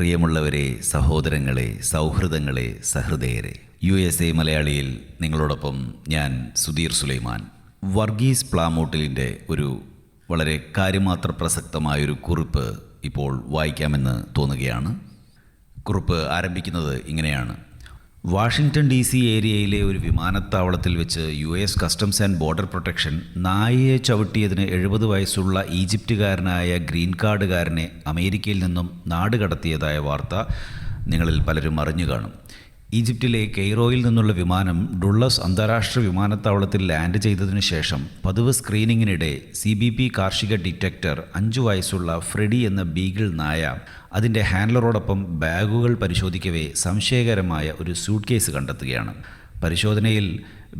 പ്രിയമുള്ളവരെ സഹോദരങ്ങളെ സൗഹൃദങ്ങളെ സഹൃദയരെ യു എസ് എ മലയാളിയിൽ നിങ്ങളോടൊപ്പം ഞാൻ സുധീർ സുലൈമാൻ. വർഗീസ് പ്ലാമോട്ടിലിന്റെ ഒരു വളരെ കാര്യമാത്ര പ്രസക്തമായൊരു കുറിപ്പ് ഇപ്പോൾ വായിക്കാമെന്ന് തോന്നുകയാണ്. കുറിപ്പ് ആരംഭിക്കുന്നത് ഇങ്ങനെയാണ്. വാഷിംഗ്ടൺ ഡി സി ഏരിയയിലെ ഒരു വിമാനത്താവളത്തിൽ വെച്ച് U S customs and border protection നായയെ ചവിട്ടിയതിന് എഴുപത് വയസ്സുള്ള ഈജിപ്തുകാരനായ ഗ്രീൻ കാർഡുകാരനെ അമേരിക്കയിൽ നിന്നും നാട് കടത്തിയതായ വാർത്ത നിങ്ങളിൽ പലരും അറിഞ്ഞു കാണും. ഈജിപ്തിലെ കെയ്റോയിൽ നിന്നുള്ള വിമാനം ഡുള്ളസ് അന്താരാഷ്ട്ര വിമാനത്താവളത്തിൽ ലാൻഡ് ചെയ്തതിനു ശേഷം പതിവ് സ്ക്രീനിങ്ങിനിടെ സി ബി പി കാർഷിക ഡിറ്റക്ടർ അഞ്ചു വയസ്സുള്ള ഫ്രെഡി എന്ന ബീഗിൾ നായ അതിന്റെ ഹാൻഡലറോടൊപ്പം ബാഗുകൾ പരിശോധിക്കവേ സംശയകരമായ ഒരു സൂട്ട് കേസ് കണ്ടെത്തുകയാണ്. പരിശോധനയിൽ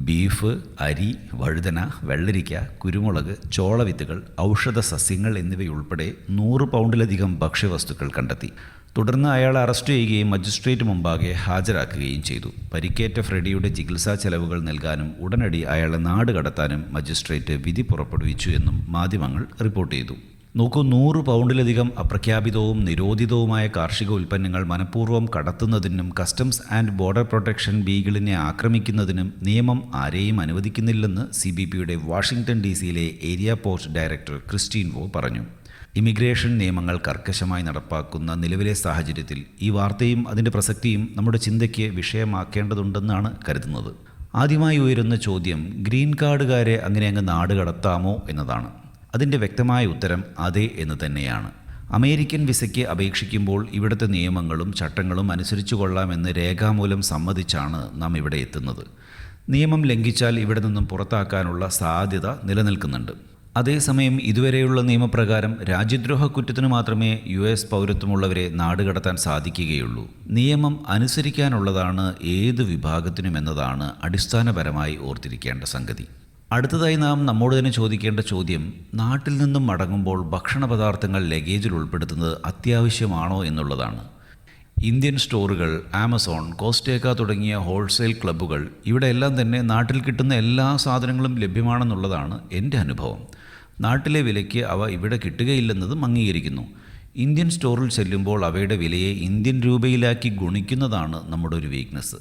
ബീഫ് അരി വഴുതന വെള്ളരിക്ക കുരുമുളക് ചോളവിത്തുകൾ ഔഷധ സസ്യങ്ങൾ എന്നിവയുൾപ്പെടെ നൂറ് പൗണ്ടിലധികം ഭക്ഷ്യവസ്തുക്കൾ കണ്ടെത്തി. തുടർന്ന് അയാളെ അറസ്റ്റ് ചെയ്യുകയും മജിസ്ട്രേറ്റ് മുമ്പാകെ ഹാജരാക്കുകയും ചെയ്തു. പരിക്കേറ്റ ഫ്രെഡിയുടെ ചികിത്സാ ചെലവുകൾ നൽകാനും ഉടനടി അയാളെ നാട് കടത്താനും മജിസ്ട്രേറ്റ് വിധി പുറപ്പെടുവിച്ചു എന്നും മാധ്യമങ്ങൾ റിപ്പോർട്ട് ചെയ്തു. നോക്കൂ നൂറ് പൗണ്ടിലധികം അപ്രഖ്യാപിതവും നിരോധിതവുമായ കാർഷിക ഉൽപ്പന്നങ്ങൾ മനഃപൂർവം കടത്തുന്നതിനും കസ്റ്റംസ് ആൻഡ് ബോർഡർ പ്രൊട്ടക്ഷൻ ബീഗിളിനെ ആക്രമിക്കുന്നതിനും നിയമം ആരെയും അനുവദിക്കുന്നില്ലെന്ന് സി ബി പിയുടെ വാഷിംഗ്ടൺ ഡി സിയിലെ area post director Christine Waugh പറഞ്ഞു. ഇമിഗ്രേഷൻ നിയമങ്ങൾ കർക്കശമായി നടപ്പാക്കുന്ന നിലവിലെ സാഹചര്യത്തിൽ ഈ വാർത്തയും അതിന്റെ പ്രസക്തിയും നമ്മുടെ ചിന്തയ്ക്ക് വിഷയമാക്കേണ്ടതുണ്ടെന്നാണ് കരുതുന്നത്. ആദ്യമായി ഉയരുന്ന ചോദ്യം ഗ്രീൻ കാർഡുകാരെ അങ്ങനെ അങ്ങ് നാട് കടത്താമോ എന്നതാണ്. അതിന്റെ വ്യക്തമായ ഉത്തരം അതെ എന്ന് തന്നെയാണ്. അമേരിക്കൻ വിസയ്ക്ക് അപേക്ഷിക്കുമ്പോൾ ഇവിടുത്തെ നിയമങ്ങളും ചട്ടങ്ങളും അനുസരിച്ചു കൊള്ളാമെന്ന് രേഖാമൂലം സമ്മതിച്ചാണ് നാം ഇവിടെ എത്തുന്നത്. നിയമം ലംഘിച്ചാൽ ഇവിടെ നിന്നും പുറത്താക്കാനുള്ള സാധ്യത നിലനിൽക്കുന്നുണ്ട്. അതേസമയം ഇതുവരെയുള്ള നിയമപ്രകാരം രാജ്യദ്രോഹ കുറ്റത്തിന് മാത്രമേ യു എസ് പൗരത്വമുള്ളവരെ നാടുകടത്താൻ സാധിക്കുകയുള്ളൂ. നിയമം അനുസരിക്കാനുള്ളതാണ് ഏത് വിഭാഗത്തിനും എന്നതാണ് അടിസ്ഥാനപരമായി ഓർത്തിരിക്കേണ്ട സംഗതി. അടുത്തതായി നാം നമ്മോട് തന്നെ ചോദിക്കേണ്ട ചോദ്യം നാട്ടിൽ നിന്നും മടങ്ങുമ്പോൾ ഭക്ഷണ പദാർത്ഥങ്ങൾ ലഗേജിൽ ഉൾപ്പെടുത്തുന്നത് അത്യാവശ്യമാണോ എന്നുള്ളതാണ്. ഇന്ത്യൻ സ്റ്റോറുകൾ ആമസോൺ കോസ്റ്റേക്ക തുടങ്ങിയ ഹോൾസെയിൽ ക്ലബ്ബുകൾ ഇവിടെയെല്ലാം തന്നെ നാട്ടിൽ കിട്ടുന്ന എല്ലാ സാധനങ്ങളും ലഭ്യമാണെന്നുള്ളതാണ് എന്റെ അനുഭവം. നാട്ടിലെ വിലയ്ക്ക് അവ ഇവിടെ കിട്ടുകയില്ലെന്നതും അംഗീകരിക്കുന്നു ഇന്ത്യൻ സ്റ്റോറിൽ ചെല്ലുമ്പോൾ അവയുടെ വിലയെ ഇന്ത്യൻ രൂപയിലാക്കി ഗുണിക്കുന്നതാണ് നമ്മുടെ ഒരു വീക്ക്നെസ്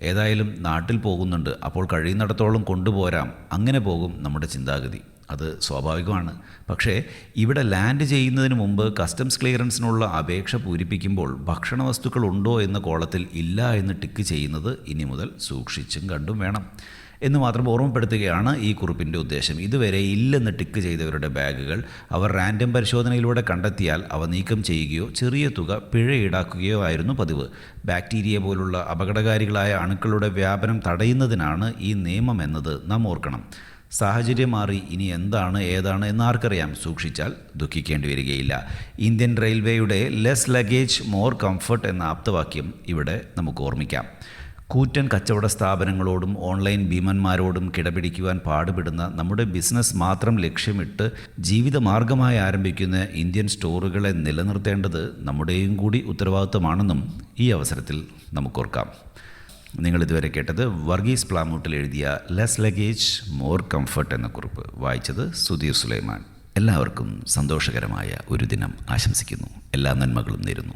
ഏതായാലും നാട്ടിൽ പോകുന്നുണ്ട്. അപ്പോൾ കഴിയുന്നിടത്തോളം കൊണ്ടുപോരാം. അങ്ങനെ പോകും നമ്മുടെ ചിന്താഗതി. അത് സ്വാഭാവികമാണ്. പക്ഷേ ഇവിടെ ലാൻഡ് ചെയ്യുന്നതിന് മുമ്പ് കസ്റ്റംസ് ക്ലിയറൻസിനുള്ള അപേക്ഷ പൂരിപ്പിക്കുമ്പോൾ ഭക്ഷണ വസ്തുക്കൾ ഉണ്ടോ എന്ന കോളത്തിൽ ഇല്ല എന്ന് ടിക്ക് ചെയ്യുന്നത് ഇനി മുതൽ സൂക്ഷിച്ചും കണ്ടും വേണം. എന്ന് മാത്രം ഓർമ്മപ്പെടുത്തുകയാണ് ഈ കുറിപ്പിന്റെ ഉദ്ദേശം. ഇതുവരെ ഇല്ലെന്ന് ടിക്ക് ചെയ്തവരുടെ ബാഗുകൾ അവർ റാൻഡം പരിശോധനയിലൂടെ കണ്ടെത്തിയാൽ അവ നീക്കം ചെയ്യുകയോ ചെറിയ തുക പിഴ ഈടാക്കുകയോ ആയിരുന്നു പതിവ്. ബാക്ടീരിയ പോലുള്ള അപകടകാരികളായ അണുക്കളുടെ വ്യാപനം തടയുന്നതിനാണ് ഈ നിയമം എന്നത് നാം ഓർക്കണം. സാഹചര്യം മാറി ഇനി എന്താണ് ഏതാണ് എന്ന് ആർക്കറിയാം. സൂക്ഷിച്ചാൽ ദുഃഖിക്കേണ്ടി വരികയില്ല. ഇന്ത്യൻ റെയിൽവേയുടെ ലെസ് ലഗേജ് മോർ കംഫർട്ട് എന്ന ആപ്തവാക്യം ഇവിടെ നമുക്ക് ഓർമ്മിക്കാം. കൂറ്റൻ കച്ചവട സ്ഥാപനങ്ങളോടും ഓൺലൈൻ ഭീമന്മാരോടും കിടപിടിക്കുവാൻ പാടുപെടുന്ന നമ്മുടെ ബിസിനസ് മാത്രം ലക്ഷ്യമിട്ട് ജീവിതമാർഗമായി ആരംഭിക്കുന്ന ഇന്ത്യൻ സ്റ്റോറുകളെ നിലനിർത്തേണ്ടത് നമ്മുടെയും കൂടി ഉത്തരവാദിത്വമാണെന്നും ഈ അവസരത്തിൽ നമുക്കോർക്കാം. നിങ്ങൾ ഇതുവരെ കേട്ടത് വർഗീസ് പ്ലാമൂട്ടിൽ എഴുതിയ ലെസ് ലഗേജ് മോർ കംഫർട്ട് എന്ന കുറിപ്പ്. വായിച്ചത് സുധീർ സുലൈമാൻ. എല്ലാവർക്കും സന്തോഷകരമായ ഒരു ദിനം ആശംസിക്കുന്നു. എല്ലാ നന്മകളും നേരുന്നു.